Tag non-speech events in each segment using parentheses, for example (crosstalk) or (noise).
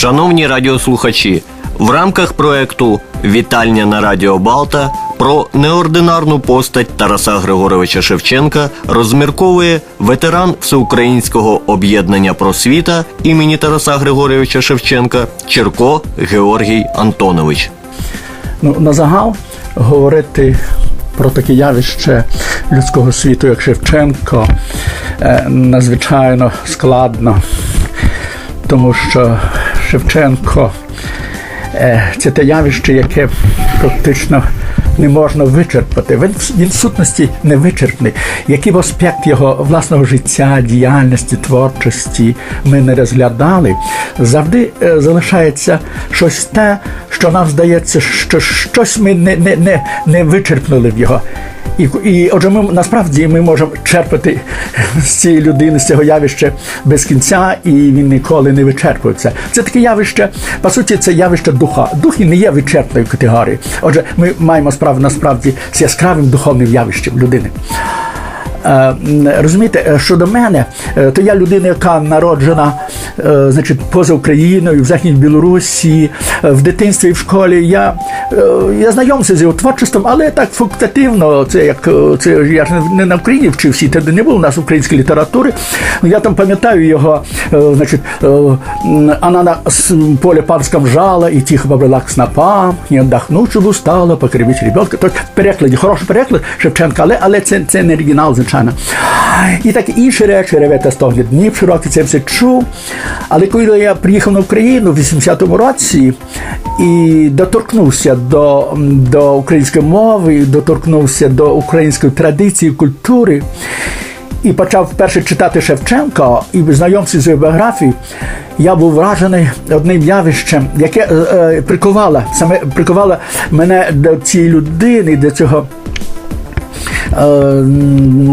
Шановні радіослухачі, в рамках проекту Вітальня на Радіо Балта про неординарну постать Тараса Григоровича Шевченка розмірковує ветеран Всеукраїнського об'єднання просвіта імені Тараса Григоровича Шевченка Черко Георгій Антонович. Ну, на загал говорити про таке явище людського світу, як Шевченко, е, надзвичайно складно, тому що Шевченко е, це те явище, яке практично не можна вичерпати. Він, в сутності невичерпний. Який б аспект його власного життя, діяльності, творчості ми не розглядали, завжди е, залишається щось те, що нам здається, що щось ми не, не, не, не вичерпнули в його. І, і отже, ми насправді ми можемо черпати з цієї людини, з цього явища без кінця, і він ніколи не вичерпується. Це таке явище, по суті, це явище духа. Дух і не є вичерпною категорією. Отже, ми маємо справу насправді з яскравим духовним явищем людини. Е, Розумієте, е, щодо мене, е, то я людина, яка народжена значить, поза Україною, в Західній Білорусі, в дитинстві і в школі. Я, я знайомився з його творчеством, але так факультативно. Це як це я ж не- на Україні вчився, і тоді не було у нас української літератури. Ну, Я там пам'ятаю його, значить, е, м, она на с- поле панском жала, и тихо побрела к снопам, не отдохнувши устала, покривіть ребенка. Тобто перекладі, хороший переклад Шевченка, але, але це, це не оригінал, звичайно. І так інші речі, ревета стогне днів широкий, це все чув. Але коли я приїхав на Україну в 80-му році і доторкнувся до, до української мови, доторкнувся до української традиції, культури, і почав вперше читати Шевченка і знайомився з його біографією, я був вражений одним явищем, яке е, е, прикувало, саме прикувало мене до цієї людини, до цього. Е,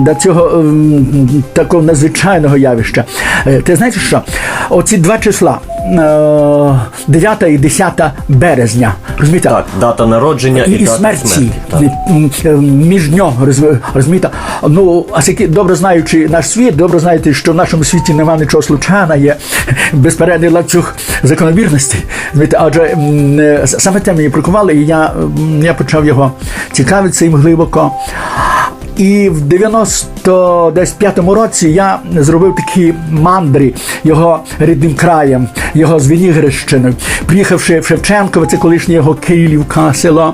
До цього ем, такого надзвичайного явища. Е, Ти знаєш що? Оці два числа, е, 9 і 10 березня, розумієте? Так, дата народження і, і, і дата смерті, смерті. так. Е, між нього роз- розумієте? Ну, а скільки добре знаючи наш світ, добре знаєте, що в нашому світі немає нічого случайного, є безпередний ланцюг закономірності. Розумієте? Адже е, саме те мені прикувало, і я, я почав його цікавитися їм глибоко. І в 95-му році я зробив такі мандри його рідним краєм, його Звенігрищиною. Приїхавши в Шевченкове, це колишнє його Київка, село.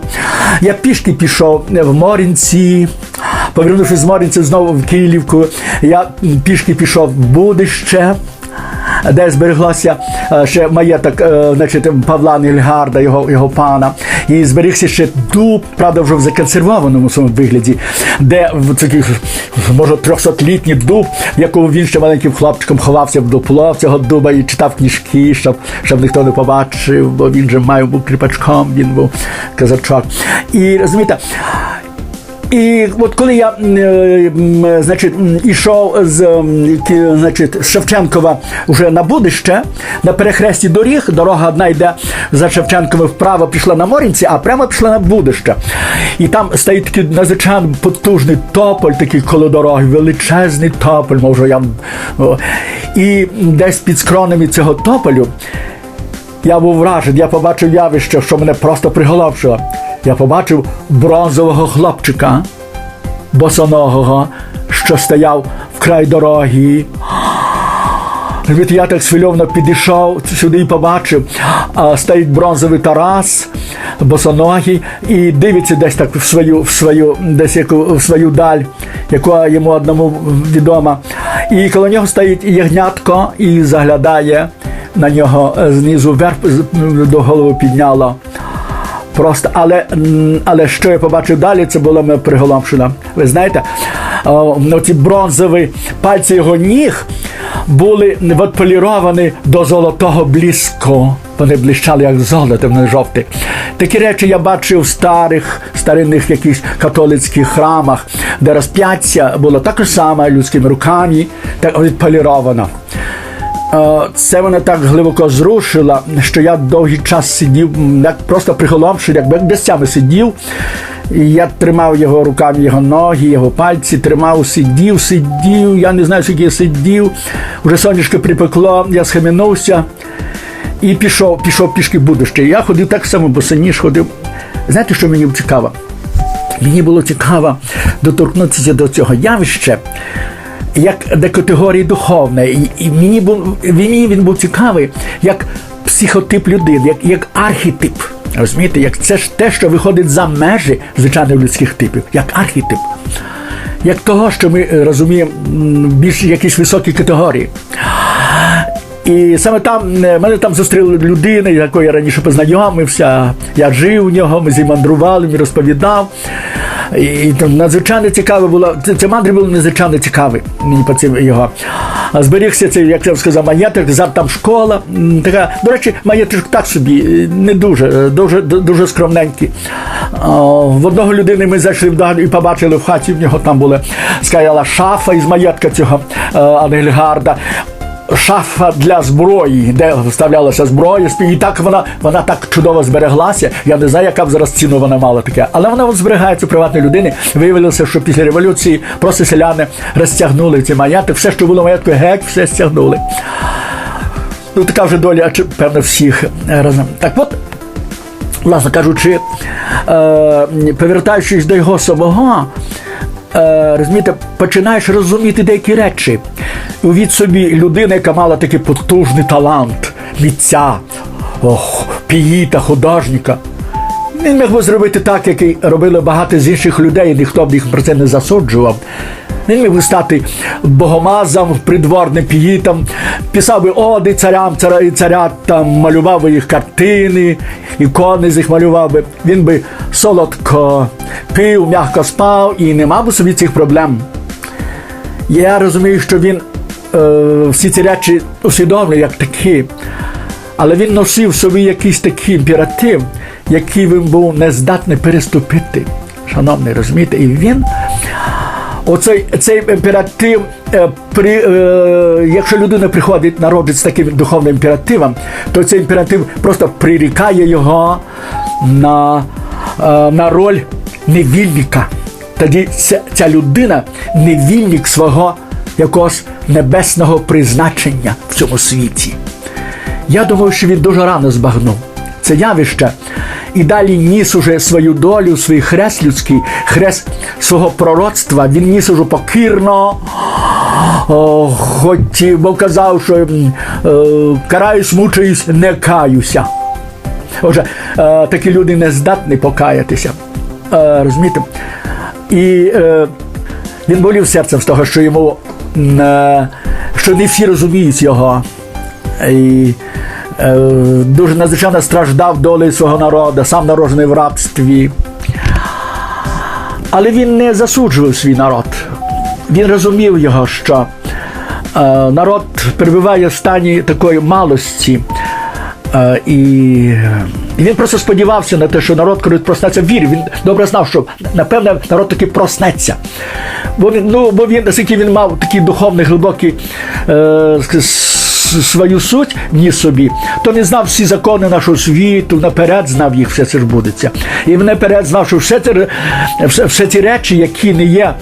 Я пішки пішов в Морінці, повернувшись з Морінця знову в Київку, я пішки пішов в Будище де збереглося е, ще маєток е, значить, Павла Нільгарда, його, його пана, і зберігся ще дуб, правда, вже в законсервованому своєму вигляді, де в такий, може, трьохсотлітній дуб, в якому він ще маленьким хлопчиком ховався в дупло цього дуба і читав книжки, щоб, щоб ніхто не побачив, бо він же має був кріпачком, він був казачок. І розумієте, і от коли я м, е, значить, ішов з, значить, Шевченкова вже на Будище, на перехресті доріг, дорога одна йде за Шевченковим вправо пішла на Морінці, а прямо пішла на Будище. І там стоїть такий надзвичайно потужний тополь, такий коло дороги, величезний тополь, може я. І десь під скронами цього тополю я був вражений, я побачив явище, що мене просто приголомшило. Я побачив бронзового хлопчика, босоногого, що стояв вкрай дороги. Розумієте, Я так свильовно підійшов сюди і побачив, а стоїть бронзовий Тарас, босоногий, і дивиться десь так в свою, в свою, десь яку, в свою даль, яка йому одному відома. І коло нього стоїть ягнятко і заглядає на нього е, знизу вверх до голови підняло. Просто, але, але що я побачив далі, це було мене приголомшено. Ви знаєте, ну, ці бронзові пальці його ніг були відполіровані до золотого бліску. Вони блищали як золото, вони жовті. Такі речі я бачив в старих, старинних якихось католицьких храмах, де розп'яття було також саме людськими руками, так відполіровано. Е, Це мене так глибоко зрушило, що я довгий час сидів, просто приголомшений, як безцями сидів. І я тримав його руками, його ноги, його пальці, тримав, сидів, сидів. Я не знаю, скільки я сидів. Уже сонечко припекло, я схаменувся. і пішов, пішов пішки в будуще. Я ходив так само, босоніж ходив. Знаєте, що мені цікаво? Мені було цікаво доторкнутися до цього явища, як до категорії духовної. І, мені, був, мені він був цікавий як психотип людини, як, як архетип. Розумієте, як це ж те, що виходить за межі звичайних людських типів, як архетип. Як того, що ми е, розуміємо більш якісь високі категорії. І саме там е, мене там зустріли людини, якою я раніше познайомився. Я жив у нього, ми з ним мандрували, він розповідав. І, там надзвичайно цікаве було. Це, це мандри було надзвичайно цікаве мені по його. Зберігся цей, як я сказав, маєток, зараз там школа. Така, до речі, маєток так собі, е, не дуже, е, дуже, дуже скромненький. В одного людини ми зайшли в дом і побачили в хаті, в нього там була скаяла шафа із маєтка цього е, Ангельгарда шафа для зброї, де вставлялася зброя, і так вона, вона так чудово збереглася. Я не знаю, яка б зараз ціну вона мала таке, але вона зберігається у приватної людини. Виявилося, що після революції просто селяни розтягнули ці маєток, все, що було маєтку, геть, все стягнули. Ну, така вже доля, певно, всіх е, разом. Так от, власне кажучи, е, повертаючись до його самого, е, розумієте, починаєш розуміти деякі речі. Від собі людина, яка мала такий потужний талант, митця, ох, піїта, художника. Він міг би зробити так, як і робили багато з інших людей, ніхто б їх про це не засуджував. Міг би стати богомазом, придворним піїтом, писав би оди царям, цара і царят, там, малював би їх картини, ікони з їх малював би. Він би солодко пив, м'яко спав і не мав би собі цих проблем. Я розумію, що він е, всі ці речі усвідомлює як такі, але він носив собі якийсь такий імператив, який він був не здатний переступити. Шановний, розумієте, і він. Оцей цей імператив, е, при, е, якщо людина приходить, народить з таким духовним імперативом, то цей імператив просто прирікає його на, е, на роль невільника. Тоді ця, ця людина невільник свого якогось небесного призначення в цьому світі. Я думаю, що він дуже рано збагнув це явище і далі ніс уже свою долю, свій хрест людський, хрест свого пророцтва. Він ніс уже покірно, о, хоч бо казав, що е, караюсь, мучаюсь, не каюся. Отже, е, такі люди не здатні покаятися. Е, розумієте? І е, він болів серцем з того, що йому е, що не всі розуміють його. І дуже надзвичайно страждав долею свого народу, сам народжений в рабстві. Але він не засуджував свій народ. Він розумів його, що е, народ перебуває в стані такої малості. Е, і він просто сподівався на те, що народ, коли проснеться, вірив. Він добре знав, що напевне народ таки проснеться. Бо він, ну, бо він, наскільки він мав такий духовний, глибокий е, свою суть ніс собі, то він знав всі закони нашого світу, наперед знав їх, все це ж будеться. І наперед знав, що все, це, все, все ці речі, які не є е,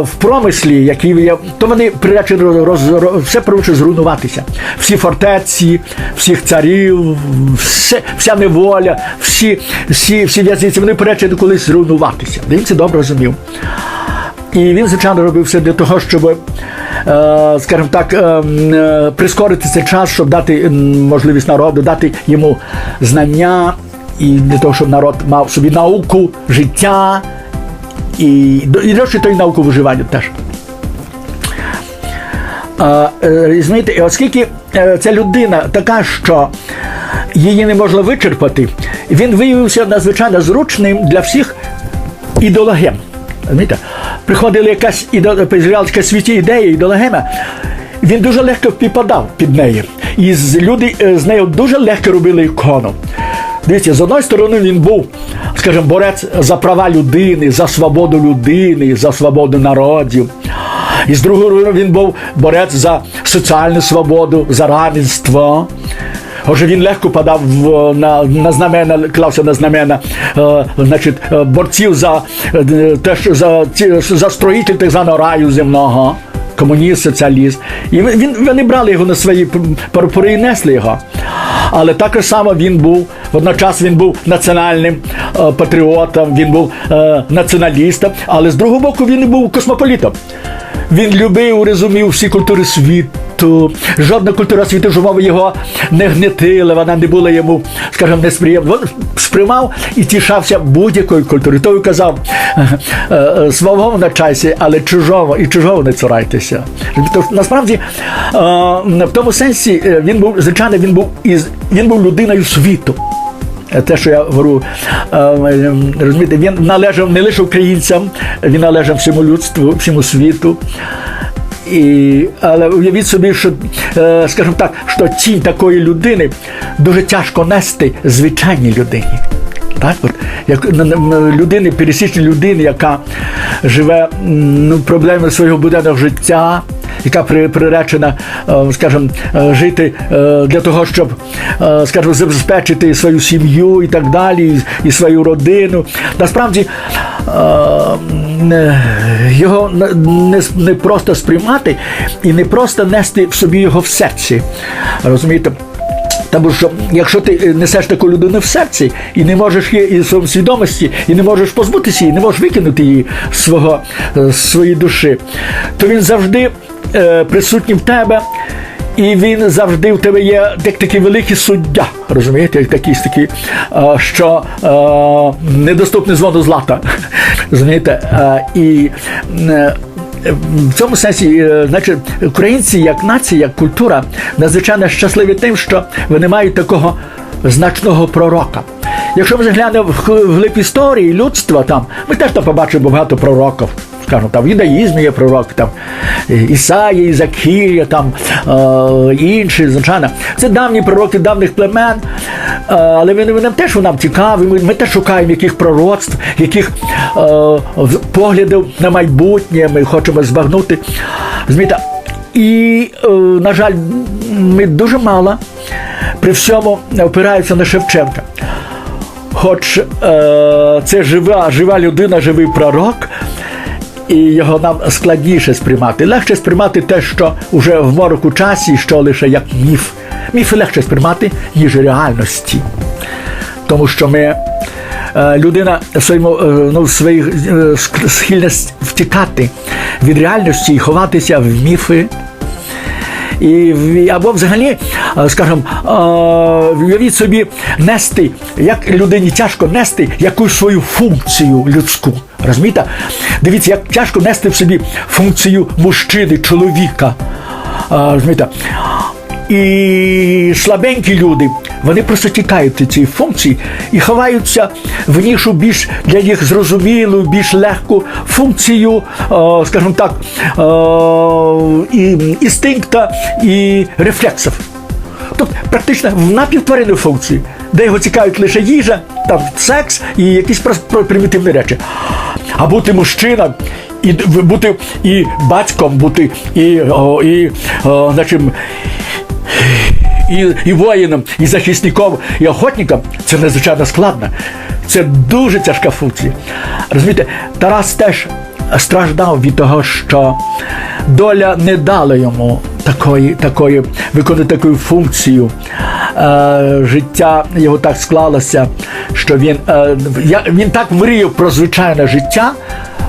в промислі, які є, то вони приречені роз, роз, все прирече зруйнуватися. Всі фортеці, всіх царів, все, вся неволя, всі, всі, всі в'язниці, вони приречені колись зруйнуватися. Він це добре розумів. І він, звичайно, робив все для того, щоб, е, скажімо так, е, м, е, прискорити цей час, щоб дати можливість народу, дати йому знання, і для того, щоб народ мав собі науку, життя і, і до речі, то й науку виживання теж. Е, Розумієте, і оскільки ця людина така, що її не можна вичерпати, він виявився надзвичайно зручним для всіх ідеологем. Розумієте? Приходила якась появлялась якась світі ідея, ідеологема, він дуже легко підпадав під неї. І люди е, з нею дуже легко робили ікону. Дивіться, з одної сторони він був, скажімо, борець за права людини, за свободу людини, за свободу народів. І з другої сторони він був борець за соціальну свободу, за равенство. Отже, він легко падав на, на знамена, клався на знамена е, значить, е, борців за е, те, за, за строїтель так званого раю земного. комуніст, соціаліст. І він, вони брали його на свої прапори і несли його. Але також само він був, водночас він був національним е, патріотом, він був е, націоналістом, але з другого боку він і був космополітом. Він любив, розумів всі культури світу. Жодна культура світу жумови його не гнетила, вона не була йому, скажімо, несприємна. Він сприймав і тішався будь-якою культурою. Той казав, е, е, свого навчайся, але чужого і чужого не цурайтеся. Тобто, насправді, е, в тому сенсі він був, звичайно, він був із він був людиною світу. Те, що я говорю, розумієте, він належав не лише українцям, він належав всьому людству, всьому світу. І, але уявіть собі, що, е, скажімо так, що тінь такої людини дуже тяжко нести звичайній людині. Так, от, як людини, пересічній людини, яка живе ну, проблеми свого буденного життя, яка при, приречена, е, скажімо, е, жити е, для того, щоб, скажімо, забезпечити свою сім'ю і так далі, і, свою родину. Насправді його не, просто сприймати і не просто нести в собі його в серці. Розумієте? Тому що якщо ти несеш таку людину в серці і не можеш її в свідомості, і не можеш позбутися її, не можеш викинути її з своєї душі, то він завжди е, присутній в тебе. І він завжди в тебе є як такий великий суддя, розумієте, як якийсь такий, е, що е, недоступний звону злата. (laughs) Розумієте? І в цьому сенсі, значить, українці як нація, як культура, надзвичайно щасливі тим, що вони мають такого значного пророка. Якщо ми заглянемо в вглиб історії людства, там ми теж там побачимо багато пророків. Скажімо, там в юдаїзмі є пророк, там е, Ісаїя, Ізакія, там е, інші, звичайно. Це давні пророки давніх племен, е, але вони, вони теж нам цікаві. Ми, ми теж шукаємо яких пророцтв, яких е, поглядів на майбутнє ми хочемо збагнути. Розумієте? І, е, на жаль, ми дуже мало при всьому опираються на Шевченка. Хоч е, це жива, жива людина, живий пророк, і його нам складніше сприймати. Легше сприймати те, що вже в мороку часі, що лише як міф. Міфи легше сприймати, ніж реальності. Тому що ми. е, Людина своєму е, ну, своїх е, схильність втікати від реальності і ховатися в міфи, і або взагалі, е, скажімо, е, уявіть собі нести, як людині тяжко нести якусь свою функцію людську. Розумієте? Дивіться, як тяжко нести в собі функцію мужчини, чоловіка. Е, Розумієте? І слабенькі люди, вони просто тікають від цієї функції і ховаються в нішу більш для них зрозумілу, більш легку функцію, е, скажімо так, е, і інстинкта і рефлексів. Тобто практично в напівтваринну функцію, де його цікавить лише їжа, там секс і якісь примітивні речі. А бути мужчина і бути і батьком, бути і, о, і о, значить, і, і воїном, і захисником, і охотником це надзвичайно складно. Це дуже тяжка функція. Розумієте, Тарас теж страждав від того, що доля не дала йому такої, такої виконати таку функцію. Е, життя його так склалося, що він, е, він так мріяв про звичайне життя,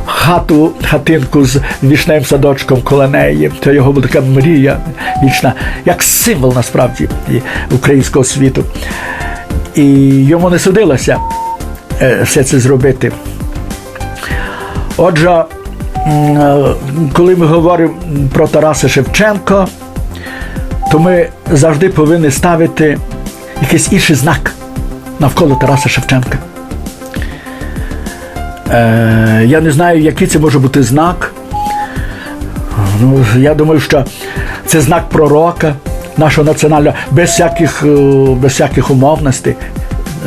хату, хатинку з вішневим садочком коло неї. Це його була така мрія вічна, як символ насправді українського світу. І йому не судилося е, все це зробити. Отже, е, коли ми говоримо про Тараса Шевченка, то ми завжди повинні ставити якийсь інший знак навколо Тараса Шевченка. Е, я не знаю, який це може бути знак. Ну, я думаю, що це знак пророка нашого національного, без всяких, е, без всяких умовностей.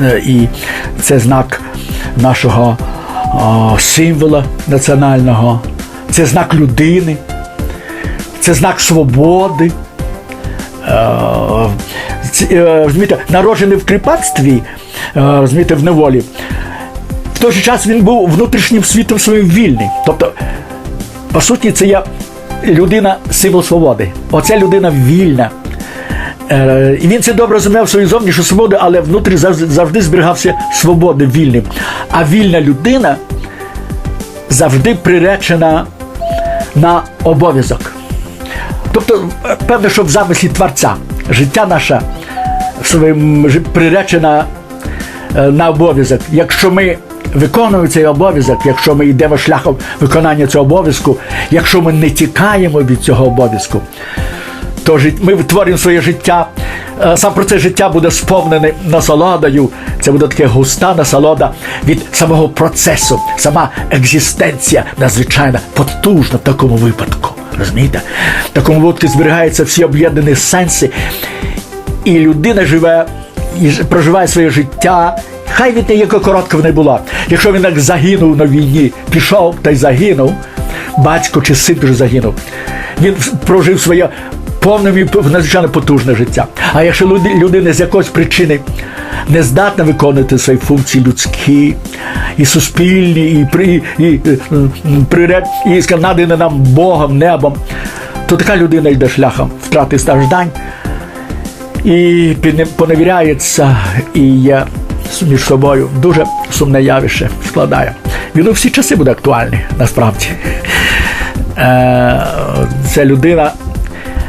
Е, І це знак нашого о, символа національного, це знак людини, це знак свободи. Е, е, народжений в кріпацтві, е, розумієте, в неволі. Той же час він був внутрішнім світом своїм вільний. Тобто, по суті, це є людина символ свободи. Оце людина вільна. Е, І він це добре розумів свою зовнішню свободу, але внутрі завжди, зберігався свободним, вільним. А вільна людина завжди приречена на обов'язок. Тобто, е, певно, що в замислі Творця життя наше жи- приречена е, на обов'язок. Якщо ми виконуємо цей обов'язок, якщо ми йдемо шляхом виконання цього обов'язку, якщо ми не тікаємо від цього обов'язку, то ми витворюємо своє життя. е, Сам процес життя буде сповнений насолодою. Це буде така густа насолода від самого процесу, сама екзистенція надзвичайно потужна в такому випадку. Розумієте? В такому випадку зберігаються всі об'єднані сенси, і людина живе і проживає своє життя. Хай від неї коротка вона була. Якщо він так загинув на війні, пішов та й загинув, батько чи син вже загинув. Він прожив своє повне і надзвичайно потужне життя. А якщо людина з якоїсь причини не здатна виконувати свої функції людські і суспільні, і, при, і, і, і скажімо, надані нам Богом, небом, то така людина йде шляхом втрати страждань і поневіряється, і є між собою дуже сумне явище складає. Він у всі часи буде актуальний, насправді. Е, Це людина.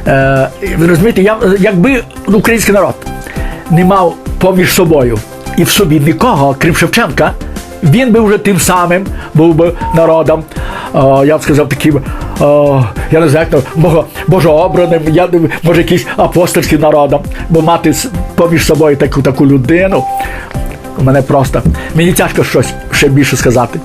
Е, ви розумієте, якби український народ не мав поміж собою і в собі нікого, крім Шевченка, він би вже тим самим був би народом, о, я б сказав, таким, о, я не знаю, як то, божообраним, я, може, якийсь апостольським народом, бо мати поміж собою таку таку людину. У мене просто мені тяжко щось ще більше сказати.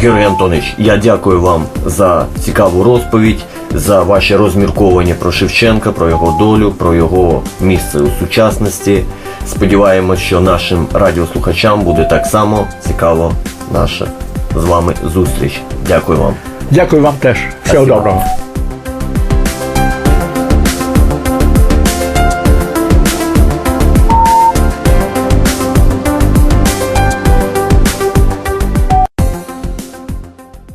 Георгій Антонович, я дякую вам за цікаву розповідь, за ваші розмірковання про Шевченка, про його долю, про його місце у сучасності. Сподіваємось, що нашим радіослухачам буде так само цікаво наша з вами зустріч. Дякую вам. Дякую вам теж. Всього Спасибо. доброго.